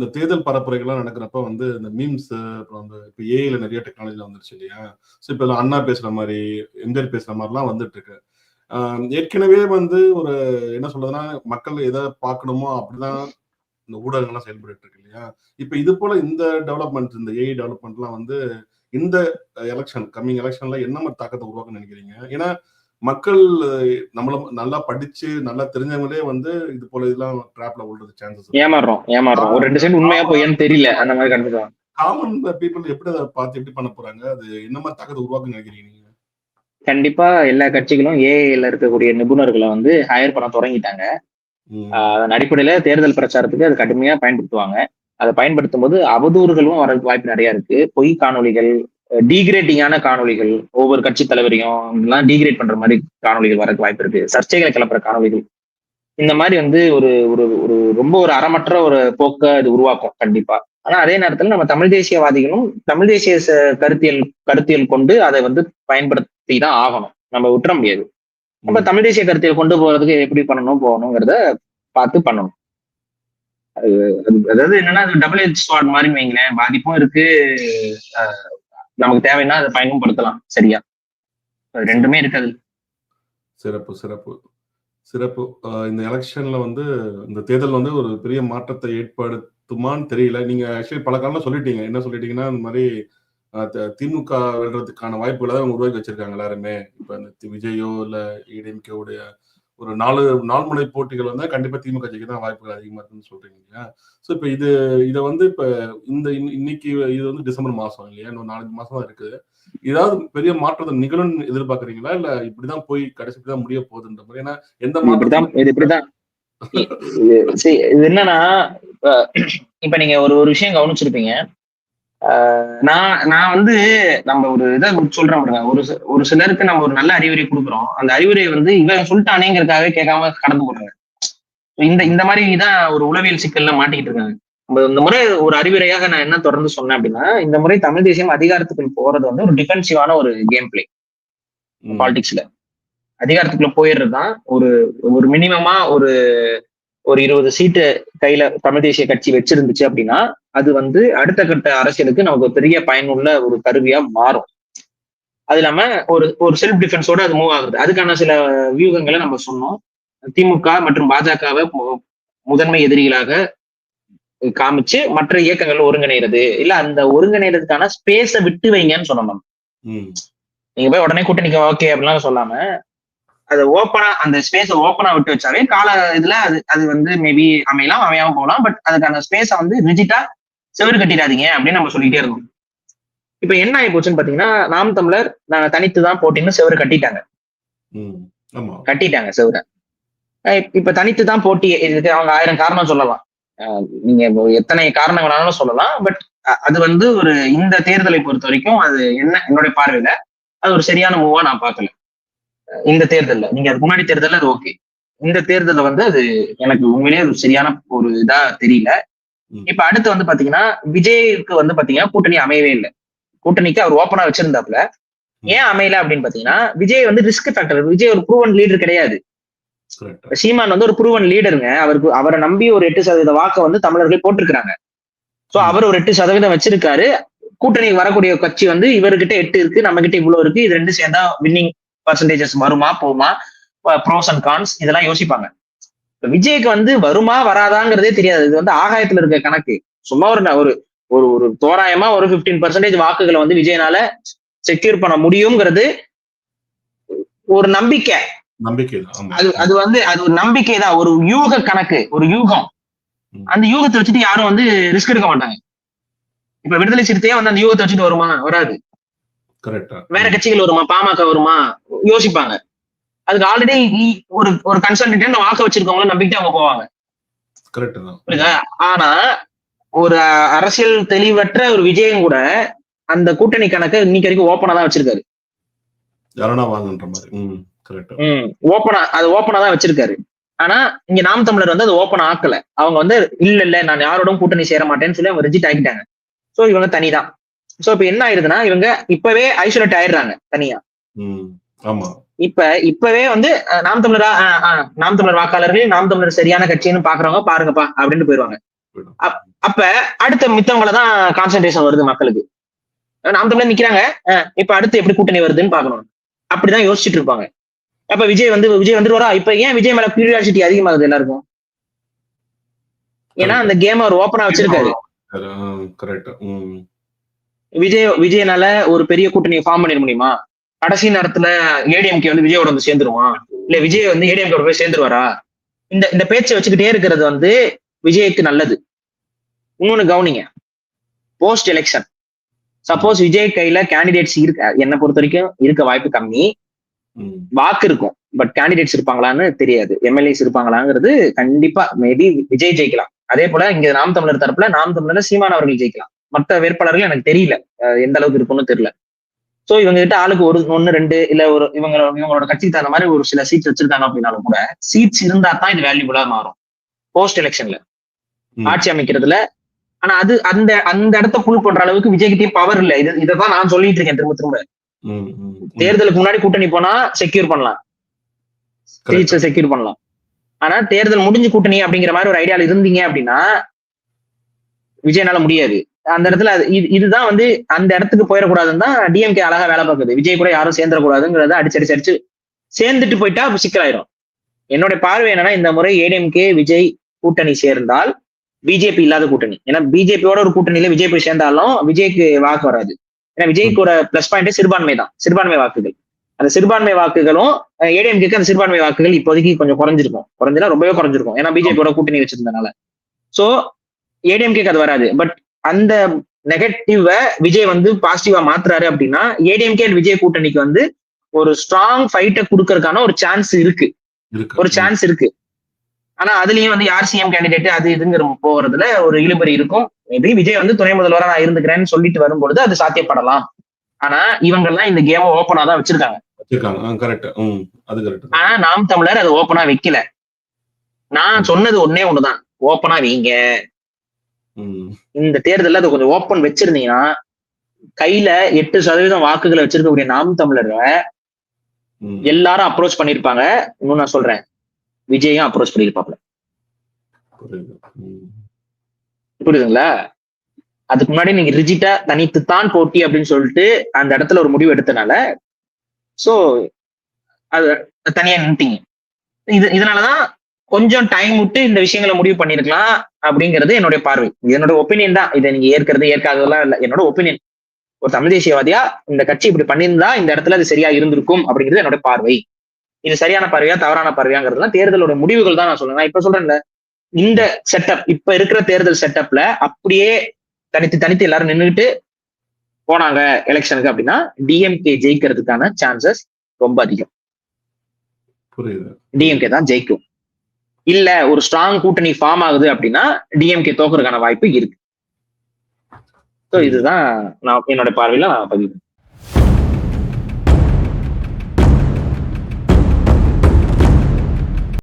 இந்த தேர்தல் பரப்புரைகள்லாம் நடக்கிறப்ப வந்து இந்த மீம்ஸ் அப்புறம் வந்து இப்போ ஏஐல நிறைய டெக்னாலஜி வந்துருச்சு இல்லையா? ஸோ இப்போ அண்ணா பேசுற மாதிரி எம்ஜிஆர் பேசுற மாதிரிலாம் வந்துட்டு இருக்கு. ஆஹ் ஏற்கனவே வந்து ஒரு என்ன சொல்றதுன்னா மக்கள் எதை பார்க்கணுமோ அப்படிதான் இந்த ஊடகங்கள்லாம் செயல்பட்டு இருக்கு இல்லையா? இப்போ இது போல இந்த டெவலப்மெண்ட் இந்த ஏஐ டெவலப்மெண்ட்லாம் வந்து இந்த எலெக்ஷன் கம்மிங் எலெக்ஷன்ல என்ன மாதிரி தாக்கத்தை உருவாக்குன்னு நினைக்கிறீங்க? ஏன்னா மக்கள் நம்மள நல்லா படிச்சு நல்லா தெரிஞ்சவங்களே வந்து இது போல இதெல்லாம் ட்ராப்ல விழுறது சான்சஸ் ஏமாறுறோம் ஏமாறுறோம். ஒரு ரெண்டு செகண்ட் உண்மையா போயான்னு தெரியல. அந்த மாதிரி கண்டிப்பா காமன் பீப்புள் எப்படி அதை பார்த்து எப்படி பண்ண போறாங்க? அது என்ன மாதிரி தாக்கத்தை உருவாக்குன்னு நினைக்கிறீங்க நீங்க? கண்டிப்பா எல்லா கட்சிகளும் ஏஐல இருக்கக்கூடிய நிபுணர்களை வந்து ஹையர் பண்ண தொடங்கிட்டாங்க. அதன் அடிப்படையில தேர்தல் பிரச்சாரத்துக்கு அது கடுமையா பயன்படுத்துவாங்க. அதை பயன்படுத்தும் போது அவதூறுகளும் வர வாய்ப்பு நிறைய இருக்கு. பொய் காணொளிகள் டீகிரேட்டிங்கான காணொளிகள் ஒவ்வொரு கட்சி தலைவரையும் எல்லாம் டீகிரேட் பண்ற மாதிரி காணொளிகள் வரக்கு வாய்ப்பு இருக்கு. சர்ச்சைகளை கிளப்புற காணொளிகள். இந்த மாதிரி வந்து ஒரு ஒரு ஒரு ரொம்ப ஒரு அறமற்ற ஒரு போக்க இது உருவாக்கும் கண்டிப்பா. ஆனா அதே நேரத்துல நம்ம தமிழ் தேசியவாதிகளும் தமிழ் தேசிய கருத்தியல் கருத்தியல் கொண்டு அதை வந்து பயன்படுத்தி தான் ஆகணும். நம்ம விட்டுற முடியாது. நம்ம. தமிழ் தேசிய கருத்தியல் கொண்டு போறதுக்கு எப்படி பண்ணணும் போகணுங்கிறத பார்த்து பண்ணணும். அது அது- அதாவது என்னன்னா அது டபுள் எஜ் ஸ்வாட் மாதிரி வைங்களேன். பாதிப்பும் இருக்கு. நமக்கு தேவைன்னா அதை பயன்படுத்தலாம் சரியா? ரெண்டுமே இருக்காது. சிறப்பு சிறப்பு. சிறப்பு. இந்த எலெக்ஷன்ல வந்து இந்த தேர்தல் வந்து ஒரு பெரிய மாற்றத்தை ஏற்படுத்துமான்னு தெரியல. நீங்க ஆக்சுவலி பல காலம் சொல்லிட்டீங்க. என்ன சொல்லிட்டீங்கன்னா இந்த மாதிரி திமுக வெல்றதுக்கான வாய்ப்புகளை அவங்க உருவாக்கி வச்சிருக்காங்க எல்லாருமே. இப்ப இந்த விஜயோ இல்ல EDMK உடைய ஒரு நாலு நால்முனை போட்டிகள் வந்து கண்டிப்பா திமுக ஜெயிக்க தான் வாய்ப்புகள் அதிகமா இருக்குன்னு சொல்றீங்க இல்லையா? ஸோ இப்போ இது இதை வந்து இப்ப இந்த இன்னி- இன்னைக்கு இது வந்து டிசம்பர் மாசம் இல்லையா? இன்னும் நாலஞ்சு மாசம் தான் இருக்குது. ஏதாவது பெரிய மாற்றம் நிகழும்னு எதிர்பார்க்கறீங்களா? இல்ல இப்படிதான் போய் கடைசி இப்படிதான் முடிய போகுதுன்ற மாதிரி? ஏன்னா எந்த மாற்றம் இது இப்படிதான். என்னன்னா இப்ப நீங்க ஒரு ஒரு விஷயம் கவனிச்சிருப்பீங்க. நான் நான் வந்து நம்ம ஒரு இதை சொல்றேன் பாருங்க. ஒரு ஒரு சிலருக்கு நம்ம ஒரு நல்ல அறிவுரை கொடுக்குறோம். அந்த அறிவுரை வந்து இவன் சொல்லிட்டானேங்கிறதுக்காகவே கேட்காம கடந்து போடுறாங்க இந்த இந்த மாதிரி தான் ஒரு உளவியல் சிக்கல்ல மாட்டிக்கிட்டு இருக்காங்க. நம்ம இந்த முறை ஒரு அறிவுரையாக நான் என்ன தொடர்ந்து சொன்னேன் அப்படின்னா இந்த முறை தமிழ் தேசியம் அதிகாரத்துக்குள் போறது வந்து ஒரு டிஃபென்சிவான ஒரு கேம் பிளே பாலிடிக்ஸ்ல அதிகாரத்துக்குள்ள போயிடுறது தான் ஒரு ஒரு மினிமமா ஒரு ஒரு இருபது சீட்டு கையில தமிழ் தேசிய கட்சி வச்சிருந்துச்சு அப்படின்னா அது வந்து அடுத்த கட்ட அரசியலுக்கு நமக்கு பெரிய பயனுள்ள ஒரு கருவியா மாறும். அது இல்லாம ஒரு ஒரு செல்ஃப் டிஃபென்ஸோட அது மூவ் ஆகுது. அதுக்கான சில வியூகங்களை நம்ம சொன்னோம். திமுக மற்றும் பாஜகவை முதன்மை எதிரிகளாக காமிச்சு மற்ற இயக்கங்கள் ஒருங்கிணைறது இல்ல அந்த ஒருங்கிணைறதுக்கான ஸ்பேஸை விட்டு வைங்கன்னு சொன்னோம் நீங்க போய் உடனே கூட்டணிக்கு ஓகே அப்படிலாம் சொல்லாம அதை ஓப்பனா அந்த ஸ்பேஸை ஓப்பனா விட்டு வச்சாவே கால இதுல அது அது வந்து மேபி அமையலாம் அமையாம போகலாம். பட் அதுக்கான ஸ்பேஸை வந்து ரிஜிட்டா செவரு கட்டிடாதீங்க அப்படின்னு நம்ம சொல்லிட்டே இருந்தோம். இப்ப என்ன ஆகி போச்சுன்னு பாத்தீங்கன்னா நாம் தமிழர் நாங்க தனித்து தான் போட்டின்னு செவரு கட்டிட்டாங்க. கட்டிட்டாங்க செவரை. இப்ப தனித்து தான் போட்டி இதுக்கு அவங்க ஆயிரம் காரணம் சொல்லலாம். நீங்க எத்தனை காரணம் வேணாலும் சொல்லலாம். பட் அது வந்து ஒரு இந்த தேர்தலை பொறுத்த வரைக்கும் அது என்ன என்னுடைய பார்வையில அது ஒரு சரியான மூவா நான் பார்க்கல. இந்த தேர்தல்ல. நீங்க அதுக்கு முன்னாடி தேர்தல்ல அது ஓகே இந்த தேர்தல்ல வந்து அது எனக்கு உண்மையிலேயே ஒரு சரியான ஒரு இதா தெரியல. இப்ப அடுத்து வந்து பாத்தீங்கன்னா விஜய்க்கு வந்து பாத்தீங்கன்னா கூட்டணி அமையவே இல்லை. கூட்டணிக்கு அவர் ஓப்பனா வச்சிருந்தாப்புல. ஏன் அமையல அப்படின்னு பாத்தீங்கன்னா விஜய் வந்து ரிஸ்க் ஃபேக்டர் விஜய் ஒரு ப்ரூவன் லீடர் கிடையாது. சீமான் வந்து ஒரு ப்ரூவன் லீடருங்க அவருக்கு அவரை நம்பி ஒரு எட்டு சதவீத வாக்கை வந்து தமிழர்கள் போட்டிருக்கிறாங்க. சோ அவர் ஒரு எட்டு சதவீதம் வச்சிருக்காரு. கூட்டணி வரக்கூடிய கட்சி வந்து இவர்கிட்ட எட்டு இருக்கு நம்ம கிட்ட இவ்வளவு இருக்கு. இது ரெண்டு சேர்ந்தா வின்னிங் பர்சன்டேஜஸ் வருமா போகுமா? ப்ரோஸ் அண்ட் கான்ஸ் இதெல்லாம் யோசிப்பாங்க. இப்ப விஜய்க்கு வந்து வருமா வராதாங்கிறதே தெரியாது. இது வந்து ஆகாயத்துல இருக்க கணக்கு. சும்மா ஒரு ஒரு ஒரு ஒரு தோராயமா ஒரு 15% பர்சன்டேஜ் வாக்குகளை வந்து விஜயனால செக்யூர் பண்ண முடியுங்கிறது ஒரு நம்பிக்கை. நம்பிக்கை அது அது வந்து அது ஒரு நம்பிக்கை தான். ஒரு யூக கணக்கு ஒரு யூகம். அந்த யூகத்தை வச்சுட்டு யாரும் வந்து ரிஸ்க் எடுக்க மாட்டாங்க. இப்ப விடுதலை சிறுத்தையே வந்து அந்த யூகத்தை வச்சுட்டு வருமா? வராது. வேற கட்சிகள் வருமா? பாமக வருமா? யோசிப்பாங்க. அதுக்கு ஆல்ரெடி ஒரு ஒரு கன்சல்டன்ட் வாக்க வச்சிருக்கவங்களும் நம்பிக்கை அவங்க போவாங்க. புரியுதா? ஆனா ஒரு அரசியல் தெளிவற்ற ஒரு விஜயம் கூட அந்த கூட்டணி கணக்கை இன்னைக்கு வரைக்கும் ஓப்பனா தான் வச்சிருக்காரு. ஓப்பனா அது ஓப்பனா தான் வச்சிருக்காரு. ஆனா இங்க நாம் தமிழர் வந்து அது ஓப்பன் ஆக்கல. அவங்க வந்து இல்ல இல்ல நான் யாரோடும் கூட்டணி சேர மாட்டேன்னு சொல்லி அவங்க ரிஜிட் ஆகிட்டாங்க சோ இவங்க தனிதான். சோ இப்ப என்ன ஆயிருதுன்னா இவங்க இப்பவே ஐசோலேட் ஆயிடுறாங்க தனியா. இப்ப இப்பவே வந்து நாம் தமிழரா நாம் தமிழர் வாக்காளர்கள் நாம் தமிழர் சரியான கட்சின்னு பாக்குறவங்க பாருங்கப்பா அப்படின்னு போயிருவாங்க. அப்ப அடுத்த மித்தவங்கள தான் கான்சென்ட்ரேஷன் வருது மக்களுக்கு. நாம் தமிழர் நிக்கிறாங்க இப்ப அடுத்து எப்படி கூட்டணி வருதுன்னு பாக்கணும். அப்படிதான் யோசிச்சுட்டு இருப்பாங்க. அப்ப விஜய் வந்து விஜய் வந்துருவாரா? இப்ப ஏன் விஜய் மேல கியூரியாசிட்டி அதிகமாகுது எல்லாருக்கும்? ஏன்னா அந்த கேம் அவர் ஓப்பனா வச்சிருக்காரு. விஜய் விஜயனால ஒரு பெரிய கூட்டணியை ஃபார்ம் பண்ணிட முடியுமா? கடைசி நேரத்துல ஏடிஎம்கே வந்து விஜயோட வந்து சேர்ந்துருவான். இல்ல விஜய் வந்து ஏடிஎம்கே போய் சேர்ந்துருவாரா? இந்த இந்த பேச்சை வச்சுக்கிட்டே இருக்கிறது வந்து விஜய்க்கு நல்லது. இன்னொன்னு கவனிங்க. போஸ்ட் எலெக்ஷன் சப்போஸ் விஜய் கையில கேண்டிடேட்ஸ் இருக்க? என்னை பொறுத்த வரைக்கும் இருக்க வாய்ப்பு கம்மி. வாக்கு இருக்கும். பட் கேண்டிடேட்ஸ் இருப்பாங்களான்னு தெரியாது. எம்எல்ஏஸ் இருப்பாங்களாங்கிறது கண்டிப்பா மேபி விஜய் ஜெயிக்கலாம். அதே போல இங்க நாம் தமிழர் தரப்புல நாம் தமிழர் சீமான் அவர்கள் ஜெயிக்கலாம். மற்ற வேட்பாளர்கள் எனக்கு தெரியல. எந்த அளவுக்கு இருக்கும்னு தெரியல. சோ இவங்க கிட்ட ஆளுக்கு ஒரு ஒன்னு ரெண்டு இல்ல ஒரு இவங்க இவங்களோட கட்சிக்கு தகுந்த மாதிரி ஒரு சில சீட்ஸ் வச்சிருக்காங்க அப்படின்னாலும் கூட சீட்ஸ் இருந்தா தான் இது வேல்யூபுல்லா மாறும். போஸ்ட் எலெக்ஷன்ல. ஆட்சி அமைக்கிறதுல. ஆனா அது அந்த அந்த இடத்த புல் பண்ற அளவுக்கு விஜய் கிட்டயும் பவர் இல்ல. இது இதைதான் நான் சொல்லிட்டு இருக்கேன் திரும்ப திரும்ப. தேர்தலுக்கு முன்னாடி கூட்டணி போனா செக்யூர் பண்ணலாம். சீட்ஸை செக்யூர் பண்ணலாம். ஆனா தேர்தல் முடிஞ்சு கூட்டணி அப்படிங்கிற மாதிரி ஒரு ஐடியால இருந்தீங்க அப்படின்னா விஜயனால முடியாது. அந்த இடத்துல இதுதான் வந்து அந்த இடத்துக்கு போயிடக்கூடாதுன்னு தான் டிஎம்கே அழகா வேலை பார்க்குது. விஜய் கூட யாரும் சேர்ந்துடக்கூடாதுங்கிறத அடிச்சு அடிச்சு அடிச்சு சேர்ந்துட்டு போயிட்டா சிக்கலாயிரும். என்னோட பார்வை என்னன்னா இந்த முறை ஏடிஎம்கே விஜய் கூட்டணி சேர்ந்தால் பிஜேபி இல்லாத கூட்டணி. ஏன்னா பிஜேபியோட ஒரு கூட்டணியில விஜய் போய் சேர்ந்தாலும் விஜய்க்கு வாக்கு வராது. ஏன்னா விஜய்க்கு ஒரு பிளஸ் பாயிண்ட் சிறுபான்மை தான். சிறுபான்மை வாக்குகள். அந்த சிறுபான்மை வாக்குகளும் ஏடிஎம்கேக்கு அந்த சிறுபான்மை வாக்குகள் இப்போதைக்கு கொஞ்சம் குறைஞ்சிருக்கும். குறைஞ்சுனா ரொம்பவே குறைஞ்சிருக்கும். ஏன்னா பிஜேபியோட கூட்டணி வச்சிருந்தனால. சோ ஏடிஎம்கேக்கு அது வராது. பட் அந்த நெகட்டிவ விஜய் வந்து பாசிட்டிவா மாத்துறாரு அப்படின்னா ஏடிஎம்கே அண்ட் விஜய் கூட்டணிக்கு வந்து ஒரு ஸ்ட்ராங் ஃபைட்டை கொடுக்கறதுக்கான ஒரு சான்ஸ் இருக்கு. ஒரு சான்ஸ் இருக்கு. ஆனா அதுலயும் வந்து யார் சிஎம் கேண்டிடேட் அது இதுங்கிற போறதுல ஒரு இழுபறி இருக்கும். மேபி விஜய் வந்து துணை முதல்வரா நான் இருந்துக்கிறேன்னு சொல்லிட்டு வரும்பொழுது அது சாத்தியப்படலாம். ஆனா இவங்க எல்லாம் இந்த கேமை ஓப்பனா தான் வச்சிருக்காங்க. ஆனா நாம் தமிழர் அதை ஓப்பனா வைக்கல. நான் சொன்னது ஒன்னே ஒண்ணுதான். ஓப்பனா வைங்க. இந்த தேர்தல்ல அதை கொஞ்சம் ஓப்பன் வச்சிருந்தீங்கன்னா கையில எட்டு சதவீதம் வாக்குகளை வச்சிருக்கக்கூடிய நாம் தமிழரை. எல்லாரும் அப்ரோச் பண்ணிருப்பாங்க இன்னும் நான் சொல்றேன். விஜயும் அப்ரோச் பண்ணிருப்பாப்ல. புரியுதுங்களா? அதுக்கு முன்னாடி நீங்க ரிஜிட்டா தனித்துத்தான் போட்டி அப்படின்னு சொல்லிட்டு அந்த இடத்துல ஒரு முடிவு எடுத்தனால சோ அது தனியா நின்ட்டீங்க. இது இதனாலதான் கொஞ்சம் டைம் விட்டு இந்த விஷயங்களை முடிவு பண்ணிருக்கலாம் அப்படிங்கிறது என்னுடைய பார்வை. என்னோட ஒப்பீனியன் தான். இதை நீங்க ஏற்கிறது ஏற்காததெல்லாம் இல்ல. என்னோட ஒப்பீனியன் ஒரு தமிழ் தேசியவாதியா இந்த கட்சி இப்படி பண்ணியிருந்தா இந்த இடத்துல அது சரியா இருந்திருக்கும் அப்படிங்கிறது என்னோட பார்வை. இது சரியான பார்வையா தவறான பார்வையாங்கிறதுலாம் தேர்தலோட முடிவுகள் தான் நான் சொல்றேன். நான் இப்ப சொல்றேன்ல இந்த செட்டப் இப்ப இருக்கிற தேர்தல் செட்டப்ல அப்படியே தனித்து தனித்து எல்லாரும் நின்றுட்டு போனாங்க எலெக்ஷனுக்கு அப்படின்னா டிஎம்கே ஜெயிக்கிறதுக்கான சான்சஸ் ரொம்ப அதிகம். புரியுது. டிஎம்கே தான் ஜெயிக்கும். இல்ல ஒரு ஸ்ட்ராங் கூட்டணி ஃபார்ம் ஆகுது அப்படின்னா டிஎம்கே தோக்குறதுக்கான வாய்ப்பு இருக்கு. ஸோ இதுதான் நான் என்னோட பார்வையில நான் பதிவு